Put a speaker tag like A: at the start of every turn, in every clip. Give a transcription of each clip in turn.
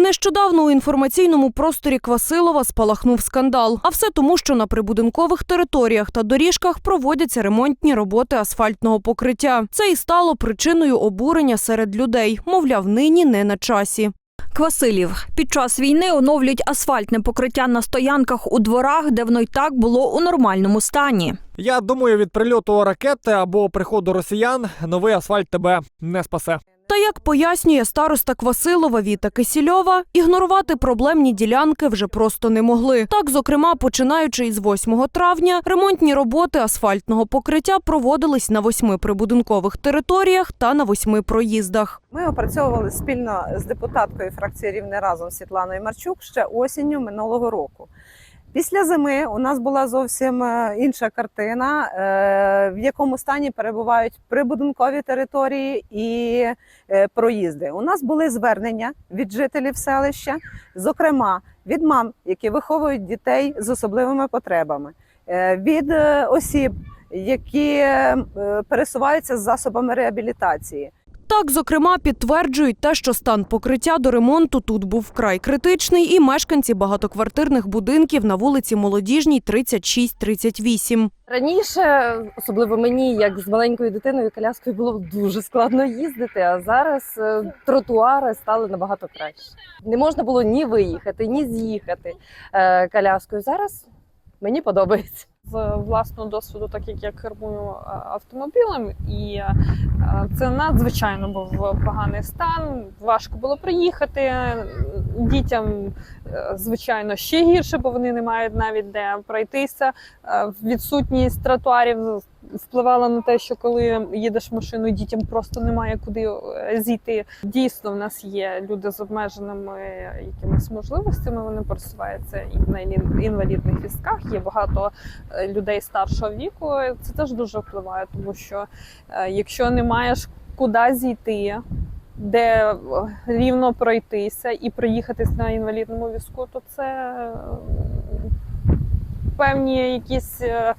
A: Нещодавно у інформаційному просторі Квасилова спалахнув скандал. А все тому, що на прибудинкових територіях та доріжках проводяться ремонтні роботи асфальтного покриття. Це і стало причиною обурення серед людей. Мовляв, нині не на часі.
B: Квасилів під час війни оновлюють асфальтне покриття на стоянках у дворах, де воно й так було у нормальному стані.
C: Я думаю, від прильоту ракети або приходу росіян новий асфальт тебе не спасе.
A: Та як пояснює староста Квасилова Віта Кисільова, ігнорувати проблемні ділянки вже просто не могли. Так, зокрема, починаючи із 8 травня, ремонтні роботи асфальтного покриття проводились на восьми прибудинкових територіях та на восьми проїздах.
D: Ми опрацьовували спільно з депутаткою фракції Рівне разом Світланою Марчук ще осінню минулого року. Після зими у нас була зовсім е, інша картина, е, в якому стані перебувають прибудинкові території і е, проїзди. У нас були звернення від жителів селища, зокрема від мам, які виховують дітей з особливими потребами, від осіб, які пересуваються з засобами реабілітації.
A: Так, зокрема, підтверджують те, що стан покриття до ремонту тут був вкрай критичний, і мешканці багатоквартирних будинків на вулиці Молодіжній 36-38.
E: Раніше, особливо мені, як з маленькою дитиною, коляскою було дуже складно їздити, а зараз е, тротуари стали набагато краще. Не можна було ні виїхати, ні з'їхати е, коляскою. Зараз мені подобається.
F: З власного досвіду, так як я кермую е, автомобілем, і е, це надзвичайно був поганий стан. Важко було приїхати. Дітям, е, звичайно, ще гірше, бо вони не мають навіть де пройтися. Відсутність тротуарів впливала на те, що коли їдеш машиною, дітям просто немає куди е, зійти. Дійсно, в нас є люди з обмеженими якимись можливостями. Вони пересуваються і на інвалідних візках. Є багато е, людей старшого віку. Це теж дуже впливає, тому що е, якщо не маєш куди зійти, де е, рівно пройтися і проїхатись на інвалідному візку, то це е, певні якісь е, е,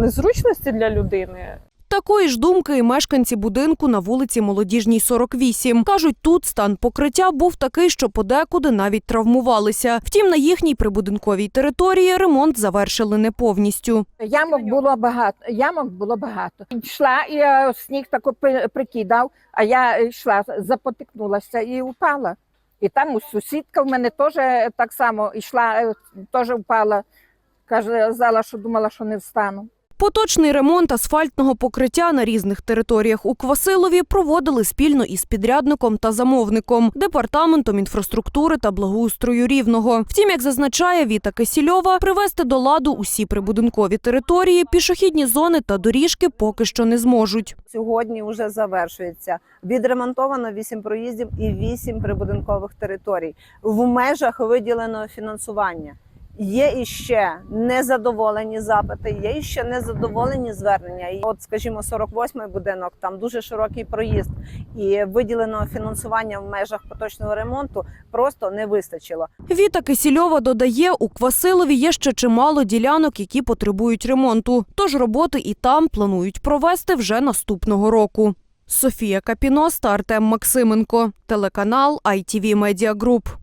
F: незручності для людини.
A: Такої ж думки і мешканці будинку на вулиці Молодіжній 48. Кажуть, тут стан покриття був такий, що подекуди навіть травмувалися. Втім, на їхній прибудинковій території ремонт завершили не повністю.
G: Ямок було багато. Ямок було багато. Йшла і е, сніг тако прикидав, а я йшла, запотикнулася і упала. І там у сусідка в мене теж так само йшла, е, теж впала. Казала, що думала, що не встану.
A: Поточний ремонт асфальтного покриття на різних територіях у Квасилові проводили спільно із підрядником та замовником, департаментом інфраструктури та благоустрою рівного. Втім, як зазначає Віта Кисільова, привести до ладу усі прибудинкові території, пішохідні зони та доріжки поки що не зможуть.
D: Сьогодні вже завершується. Відремонтовано 8 проїздів і 8 прибудинкових територій в межах виділеного фінансування. Є іще незадоволені запити, є іще незадоволені звернення. І от, скажімо, 48-й будинок, там дуже широкий проїзд, і виділеного фінансування в межах поточного ремонту просто не вистачило.
A: Віта Кисільова додає, у Квасилові є ще чимало ділянок, які потребують ремонту. Тож роботи і там планують провести вже наступного року. Софія Капіно та Артем Максименко. Телеканал ITV Media Group.